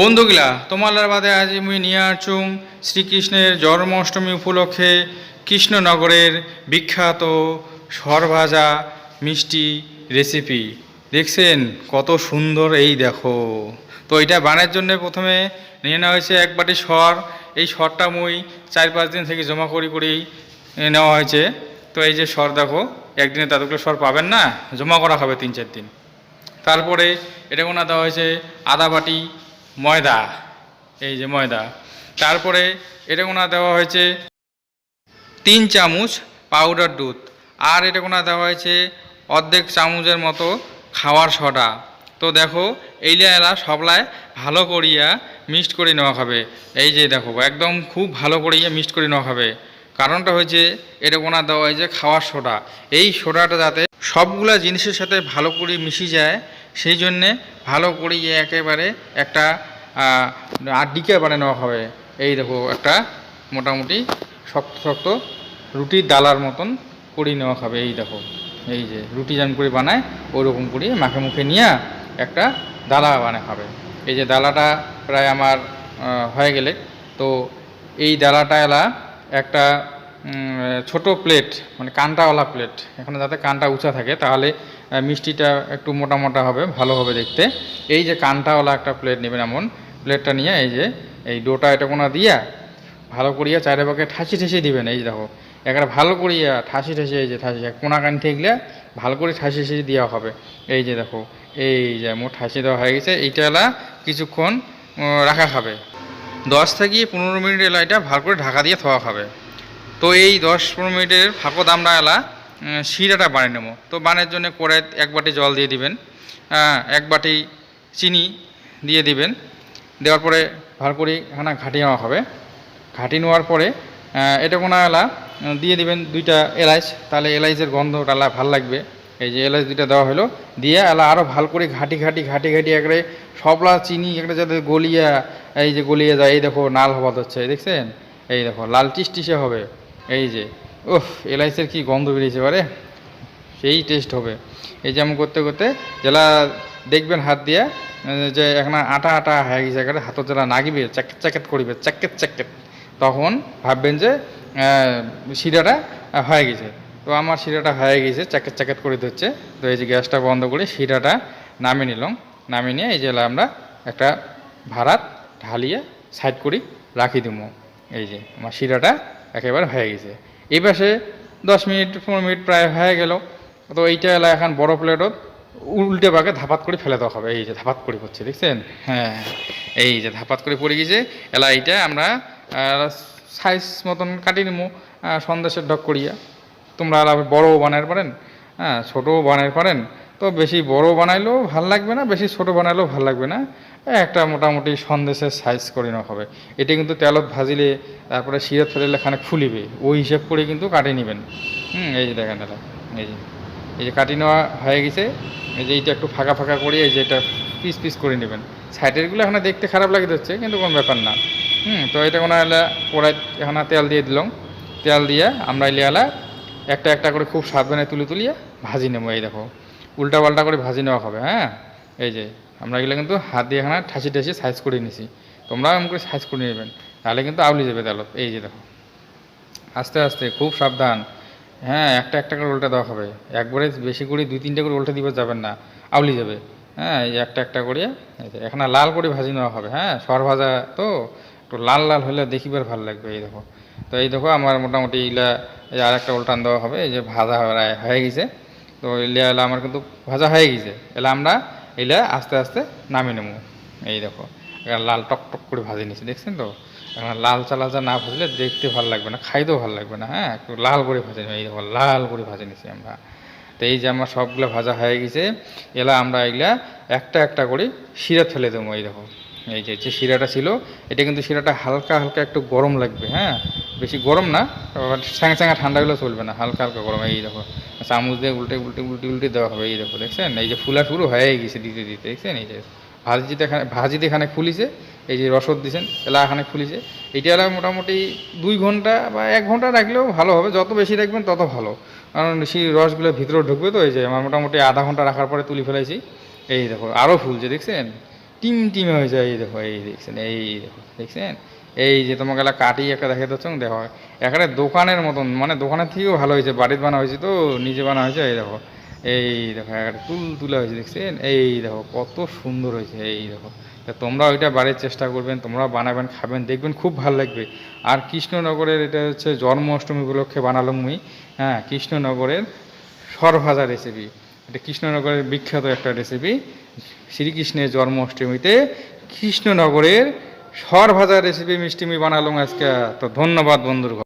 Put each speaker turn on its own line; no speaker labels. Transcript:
বন্ধুগিলা তোমালার বাদে আজ মুই নিয়ে আসুম শ্রীকৃষ্ণের জন্মাষ্টমী উপলক্ষে কৃষ্ণনগরের বিখ্যাত সরভাজা মিষ্টি রেসিপি। দেখছেন, কত সুন্দর এই দেখো। তো এটা বানার জন্য প্রথমে নিয়ে নেওয়া হয়েছে এক বাটি সর। এই সরটা মুই চার পাঁচ দিন থেকে জমা করি করেই নেওয়া হয়েছে। তো এই যে সর দেখো, একদিনে ততগুলো সর পাবেন না, জমা করা হবে তিন চার দিন। তারপরে এটা কোনা দেওয়া হয়েছে আদা বাটি ময়দা, এই যে ময়দা। তারপরে এটা কোনা দেওয়া হয়েছে তিন চামচ পাউডার দুধ। আর এটা কোনা দেওয়া হয়েছে অর্ধেক চামচের মতো খাওয়ার সোডা। তো দেখো এইলা এলা সবলায় ভালো করিয়া মিক্সড করে নেওয়া হবে এই যে দেখো, একদম খুব ভালো করিয়া মিক্সড করে নেওয়া হবে কারণটা হয়েছে, এটা কোনা দেওয়া হয়েছে খাওয়ার সোডা। এই সোডাটা যাতে সবগুলা জিনিসের সাথে ভালো করে মিশে যায় সেই জন্যে ভালো করে একেবারে একটা বানিয়ে নেওয়া হবে। এই দেখো, একটা মোটামুটি শক্ত শক্ত রুটির ডালার মতন করে নেওয়া হবে। এই দেখো, এই যে রুটি যেমন করে বানায় ওরকম করে মাখে মুখে নিয়ে একটা ডালা বানায় হবে। এই যে ডালাটা প্রায় আমার হয়ে গেলে, তো এই ডালাটা এলা একটা ছোট প্লেট মানে কানটাওয়ালা প্লেট এখানে যাতে কানটা উঁচা থাকে, তাহলে মিষ্টিটা একটু মোটা মোটা হবে, ভালো হবে দেখতে। এই যে কানটাওয়ালা একটা প্লেট নেবেন এমন প্লেটটা নিয়ে এই যে, এই ডোটা এটা কোনো দিয়া ভালো করিয়া চারিপাকে ঠাসি ঠাসি দিবেন, এই দেখো। একেবারে ভালো করিয়া ঠাসি ঠাসি, এই যে ঠাসি কোনা কান ঠেকলে ভালো করে ঠাসি ঠাসি দেওয়া হবে। এই যে দেখো, এই যে মোট ঠাসি দেওয়া হয়ে গেছে এইটা এলা কিছুক্ষণ রাখা খাবে দশ থেকে পনেরো মিনিট এলা এটা ভালো করে ঢাকা দিয়ে থোয়া খাবে তো এই দশ পনেরো মিনিটের ফাঁকত আমরা এলা শিরাটা বানিয়ে নেব। তো বানের জন্য করে এক বাটি জল দিয়ে দিবেন এক বাটি চিনি দিয়ে দিবেন। দেওয়ার পরে ভালো করে এখানে ঘাটি নেওয়া হবে। ঘাটি নেওয়ার পরে এটা কোনো এলা দিয়ে দিবেন দুইটা এলাচ। তাহলে এলাইচের গন্ধটা ভালো লাগবে। এই যে এলাচ দুইটা দেওয়া হলো, দিয়ে এলা আরও ভালো করে ঘাটি ঘাটি ঘাটি ঘাটি একবারে সবলা চিনি, একটা যাতে গলিয়া, এই যে গলিয়ে যায়, এই দেখো নাল হবাদ হচ্ছে, দেখছেন? এই দেখো, লাল টিসটিসে হবে। এই যে ওহ এলাইচের কি গন্ধ বেরিয়েছে বারে। সেই টেস্ট হবে। এই যেমন করতে করতে জেলা দেখবেন হাত দিয়ে, যে এখন আটা আটা হয়ে গেছে একেবারে হাতত জেলা নাগিবে, চ্যাকেট চ্যাকেট করিবে, চ্যাকেট চ্যাকেট। তখন ভাববেন যে শিরাটা হয়ে গেছে। তো আমার শিরাটা হয়ে গেছে, চ্যাকেট চ্যাকেট করে দিচ্ছে তো এই যে গ্যাসটা বন্ধ করে শিরাটা নামিয়ে নিলাম। নামিয়ে নিয়ে এই যে আমরা একটা ভাড়াত ঢালিয়ে সাইড করি, রাখি দিব এই যে, আমার শিরাটা একেবারে হয়ে গেছে। এই পাশে দশ মিনিট, পনেরো মিনিট প্রায় হয়ে গেল। তো এইটা এলা এখন বড় প্লেটত উল্টে বাগে ধাপাত করে ফেলে দেওয়া হবে। এই যে ধাপাত করে পড়ছে, দেখছেন? হ্যাঁ এই যে ধাপাত করে পড়ে গেছে। এলা এইটা আমরা সাইজ মতন কাটিয়ে নিবো সন্দেশের ঢক করিয়া। তোমরা আবার বড়ও বানাইতে পারেন হ্যাঁ ছোটও বানাইতে পারেন। তো বেশি বড় বানাইলেও ভালো লাগবে না, বেশি ছোট বানাইলেও ভালো লাগবে না। একটা মোটামুটি সন্দেশের সাইজ করে নেওয়া হবে। এটা কিন্তু তেলত ভাজিলে, তারপরে শিরে ফেলে খানে ফুলিবে। ওই হিসাব করে কিন্তু কাটিয়ে নেবেন। হুম, এই যে দেখেন এটা এই যে এই যে কাটিয়ে নেওয়া হয়ে গেছে। এই যে এইটা একটু ফাঁকা ফাঁকা করে এই যে এটা পিস পিস করে নেবেন। সাইডেরগুলো এখানে দেখতে খারাপ লাগে হচ্ছে কিন্তু কোনো ব্যাপার না। হুম, তো এটা কোনো এলা কড়াই এখানে তেল দিয়ে দিলাম। তেল দিয়ে আমরা এলিয়ালা একটা একটা করে খুব সাবধানে তুলে তুলিয়ে ভাজি নেব। এই দেখো উল্টা পাল্টা করে ভাজি নেওয়া হবে হ্যাঁ? এই যে, আমরা এগুলো কিন্তু হাত দিয়ে এখানে ঠাসি ঠাসি সাইজ করে নিছি। তোমরাও এমন করে সাইজ করে নেবেন, তাহলে কিন্তু আউলি যাবে তেলত। এই যে দেখো, আস্তে আস্তে খুব সাবধান। হ্যাঁ একটা একটা করে উল্টে দেওয়া হবে। একবারে বেশি করে দুই তিনটে করে উল্টে দিবে যাবেন না, আউলি যাবে। হ্যাঁ একটা একটা করে এখানে লাল করে ভাজি নেওয়া হবে হ্যাঁ? সর ভাজা তো, একটু লাল লাল হলে দেখিবার ভালো লাগবে, এই দেখো। তো এই দেখো, আমার মোটামুটি এই আর একটা উল্টান দেওয়া হবে, এই যে ভাজা হয়ে গেছে। তো ইলিয়া এলা আমার কিন্তু ভাজা হয়ে গেছে। এলা আমরা এলা আস্তে আস্তে নামিয়ে নেব। এই দেখো লাল টক টক করে ভাজি নিছি দেখছেন তো? এখন লাল চা লাল চা না ভাজলে দেখতে ভালো লাগবে না, খাইতেও ভালো লাগবে না হ্যাঁ? একটু লাল করে ভাজে নিই। এই দেখো, লাল করে ভাজে নিছি আমরা। তো এই যে আমার সবগুলো ভাজা হয়ে গেছে, এলা আমরা এগুলা একটা একটা করে শিরা ফেলে দেবো, এই দেখো। এই যে যে শিরাটা ছিল, এটা কিন্তু শিরাটা হালকা হালকা একটু গরম লাগবে হ্যাঁ? বেশি গরম না স্যাঙা স্যাঙা ঠান্ডা হলে চলবে না, হালকা হালকা গরম, এই দেখো। চামচ দিয়ে উল্টে উল্টে উল্টে উল্টে দেওয়া হবে, এই দেখো, দেখছেন? এই যে ফুলা শুরু হয়ে গেছে দিতে দিতে, দেখছেন? এই যে ভাজিতে এখানে এখানে খুলিছে এই যে রসদ দিছেন, এলা এখানে খুলিছে এটা এলা মোটামুটি দুই ঘণ্টা বা এক ঘণ্টা রাখলেও ভালো হবে। যত বেশি রাখবেন, তত ভালো। কারণ সেই রসগুলো ভিতরে ঢুকবে তো, এই যে আমার মোটামুটি আধা ঘণ্টা রাখার পরে তুলি ফেলাইছি এই দেখো আরও ফুলছে, দেখছেন? টিম টিমে হয়েছে এই দেখো, এই দেখছেন, এই দেখো, দেখছেন? এই যে তোমাকে একটা কাটি একটা দেখে দিচ্ছ দেখো এখানে দোকানের মতন মানে দোকানের থেকেও ভালো হয়েছে বাড়িতে বানা হয়েছে তো, নিজে বানা হয়েছে, এই দেখো এই দেখো একটা তুল তুলা হয়েছে, দেখছেন? এই দেখো, কত সুন্দর হয়েছে, এই দেখো, তা তোমরা ওইটা বাড়ির চেষ্টা করবেন তোমরা বানাবেন, খাবেন, দেখবেন খুব ভালো লাগবে। আর কৃষ্ণনগরের এটা হচ্ছে জন্মাষ্টমী উপলক্ষে বানালাম মুই হ্যাঁ কৃষ্ণনগরের সরভাজা রেসিপি এটা কৃষ্ণনগরের বিখ্যাত একটা রেসিপি শ্রীকৃষ্ণের জন্মাষ্টমীতে কৃষ্ণনগরের সরভাজা রেসিপি মিষ্টি আমি বানালাম আজকে তো ধন্যবাদ বন্ধুর